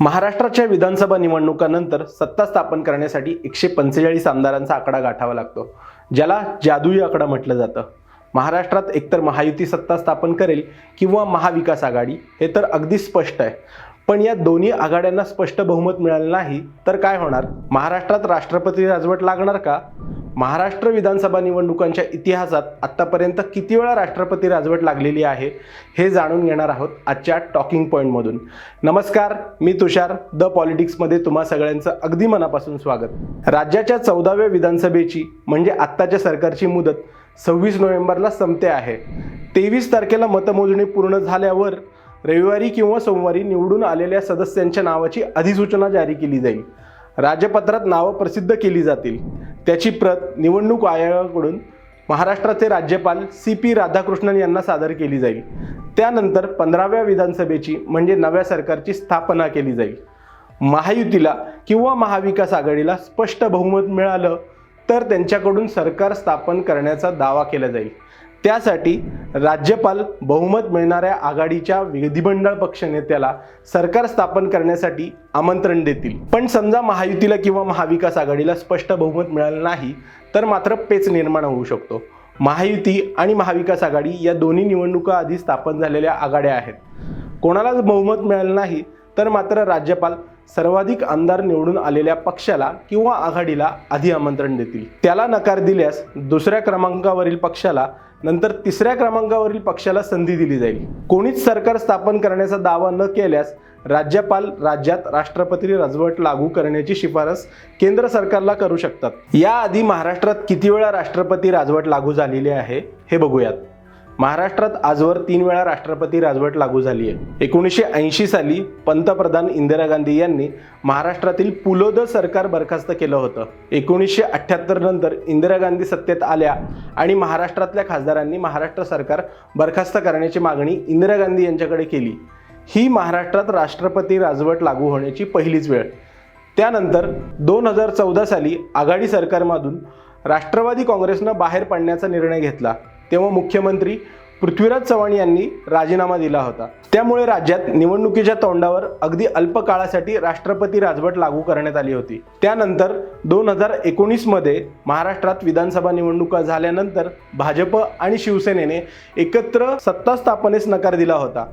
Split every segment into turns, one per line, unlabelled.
महाराष्ट्राच्या विधानसभा निवडणुकांनंतर सत्ता स्थापन करण्यासाठी एकशे पंचेचाळीस आमदारांचा आकडा गाठावा लागतो ज्याला जादुई आकडा म्हटलं जातं. महाराष्ट्रात एकतर महायुती सत्ता स्थापन करेल किंवा महाविकास आघाडी हे तर अगदी स्पष्ट आहे. पण या दोन्ही आघाड्यांना स्पष्ट बहुमत मिळालं नाही तर काय होणार? महाराष्ट्रात राष्ट्रपती राजवट लागणार का? महाराष्ट्र विधानसभा निवडणुकांच्या इतिहासात आत्तापर्यंत किती वेळा राष्ट्रपती राजवट लागलेली आहे हे जाणून घेणार आहोत आजच्या टॉकिंग पॉईंटमधून नमस्कार मी तुषार द पॉलिटिक्समध्ये तुम्हा सगळ्यांचं अगदी मनापासून स्वागत. राज्याच्या चौदाव्या विधानसभेची म्हणजे आत्ताच्या सरकारची मुदत सव्वीस नोव्हेंबरला संपते आहे. तेवीस तारखेला मतमोजणी पूर्ण झाल्यावर रविवारी किंवा सोमवारी निवडून आलेल्या सदस्यांच्या नावाची अधिसूचना जारी केली जाईल. राजपत्रात नावं प्रसिद्ध केली जातील. त्याची प्रत निवडणूक आयोगाकडून महाराष्ट्राचे राज्यपाल सी पी राधाकृष्णन यांना सादर केली जाईल. त्यानंतर पंधराव्या विधानसभेची म्हणजे नव्या सरकारची स्थापना केली जाईल. महायुतीला किंवा महाविकास आघाडीला स्पष्ट बहुमत मिळालं तर त्यांच्याकडून सरकार स्थापन करण्याचा दावा केला जाईल. त्यासाठी राज्यपाल बहुमत मिळणाऱ्या आघाडीच्या विधिमंडळ पक्षनेत्याला सरकार स्थापन करण्यासाठी आमंत्रण देतील. पण समजा महायुतीला किंवा महाविकास आघाडीला स्पष्ट बहुमत मिळालं नाही तर मात्र पेच निर्माण होऊ शकतो. महायुती आणि महाविकास आघाडी या दोन्ही निवडणुका आधी स्थापन झालेल्या आघाड्या आहेत. कोणालाच बहुमत मिळालं नाही तर मात्र राज्यपाल सर्वाधिक आमदार निवडून आलेल्या पक्षाला किंवा आघाडीला आधी आमंत्रण देतील. त्याला नकार दिल्यास दुसऱ्या क्रमांकावरील पक्षाला नंतर तिसऱ्या क्रमांकावरील पक्षाला संधी दिली जाईल. कोणीच सरकार स्थापन करण्याचा दावा न केल्यास राज्यपाल राज्यात राष्ट्रपती राजवट लागू करण्याची शिफारस केंद्र सरकारला करू शकतात. याआधी महाराष्ट्रात किती वेळा राष्ट्रपती राजवट लागू झालेली आहे हे बघूयात. महाराष्ट्रात आजवर तीन वेळा राष्ट्रपती राजवट लागू झाली आहे. एकोणीसशे ऐंशी साली पंतप्रधान इंदिरा गांधी यांनी महाराष्ट्रातील पुलोद सरकार बरखास्त केलं होतं. एकोणीसशे अठ्ठ्याहत्तर नंतर इंदिरा गांधी सत्तेत आल्या आणि महाराष्ट्रातल्या खासदारांनी महाराष्ट्र सरकार बरखास्त करण्याची मागणी इंदिरा गांधी यांच्याकडे केली. ही महाराष्ट्रात राष्ट्रपती राजवट लागू होण्याची पहिलीच वेळ. त्यानंतर दोन हजार चौदा साली आघाडी सरकारमधून राष्ट्रवादी काँग्रेसनं बाहेर पडण्याचा निर्णय घेतला. तेव्हा मुख्यमंत्री पृथ्वीराज चव्हाण यांनी राजीनामा दिला होता. त्यामुळे राज्यात निवडणुकीच्या तोंडावर अगदी अल्प काळासाठी राष्ट्रपती राजवट लागू करण्यात आली होती. त्यानंतर दोन हजार एकोणीसमध्ये महाराष्ट्रात विधानसभा निवडणुका झाल्यानंतर भाजप आणि शिवसेनेने एकत्र सत्ता स्थापनेस नकार दिला होता.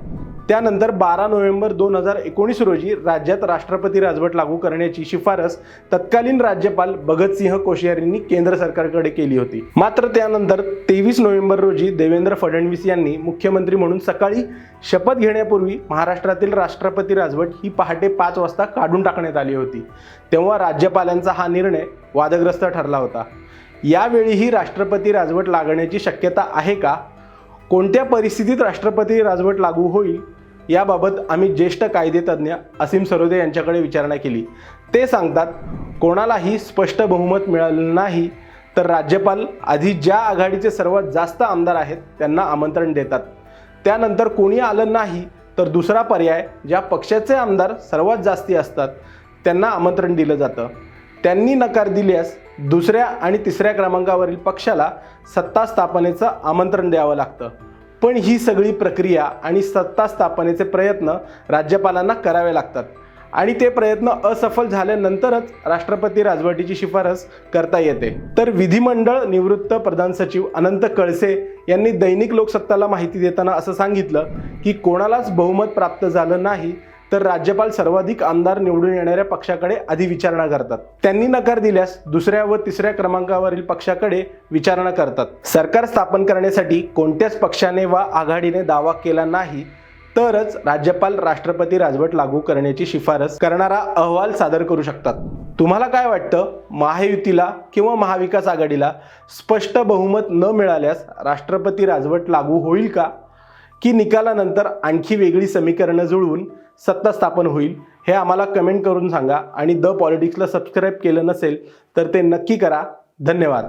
त्यानंतर बारा नोव्हेंबर दोन हजार एकोणीस रोजी राज्यात राष्ट्रपती राजवट लागू करण्याची शिफारस तत्कालीन राज्यपाल भगतसिंह कोश्यारींनी केंद्र सरकारकडे केली होती. मात्र त्यानंतर तेवीस नोव्हेंबर रोजी देवेंद्र फडणवीस यांनी मुख्यमंत्री म्हणून सकाळी शपथ घेण्यापूर्वी महाराष्ट्रातील राष्ट्रपती राजवट ही पहाटे पाच वाजता काढून टाकण्यात आली होती. तेव्हा राज्यपालांचा हा निर्णय वादग्रस्त ठरला होता. यावेळीही राष्ट्रपती राजवट लागण्याची शक्यता आहे का? कोणत्या परिस्थितीत राष्ट्रपती राजवट लागू होईल? याबाबत आम्ही ज्येष्ठ कायदेतज्ञ असीम सरोदे यांच्याकडे विचारणा केली. ते सांगतात कोणालाही स्पष्ट बहुमत मिळालं नाही तर राज्यपाल आधी ज्या आघाडीचे सर्वात जास्त आमदार आहेत त्यांना आमंत्रण देतात. त्यानंतर कोणी आलं नाही तर दुसरा पर्याय ज्या पक्षाचे आमदार सर्वात जास्ती असतात त्यांना आमंत्रण दिलं जातं. त्यांनी नकार दिल्यास दुसऱ्या आणि तिसऱ्या क्रमांकावरील पक्षाला सत्ता स्थापनेचं आमंत्रण द्यावं लागतं. पण ही सगळी प्रक्रिया आणि सत्ता स्थापनेचे प्रयत्न राज्यपालांना करावे लागतात. आणि ते प्रयत्न असफल झाल्यानंतरच राष्ट्रपती राजवटीची शिफारस करता येते. तर विधिमंडळ निवृत्त प्रधान सचिव अनंत कळसे यांनी दैनिक लोकसत्ताला माहिती देताना असं सांगितलं की कोणालाच बहुमत प्राप्त झालं नाही तर राज्यपाल सर्वाधिक आमदार निवडून येणाऱ्या पक्षाकडे आधी विचारणा करतात. त्यांनी नकार दिल्यास दुसऱ्या व तिसऱ्या क्रमांकावरील पक्षाकडे विचारणा करतात. सरकार स्थापन करण्यासाठी कोणत्याच पक्षाने वा आघाडीने दावा केला नाही तरच राज्यपाल राष्ट्रपती राजवट लागू करण्याची शिफारस करणारा अहवाल सादर करू शकतात. तुम्हाला काय वाटतं? महायुतीला किंवा महाविकास आघाडीला स्पष्ट बहुमत न मिळाल्यास राष्ट्रपती राजवट लागू होईल का? की निकालानंतर आणखी वेगळी समीकरणं जुळवून सत्ता स्थापन होईल हे आम्हाला कमेंट करून सांगा. आणि द पॉलिटिक्सला सबस्क्राईब केलं नसेल तर ते नक्की करा. धन्यवाद.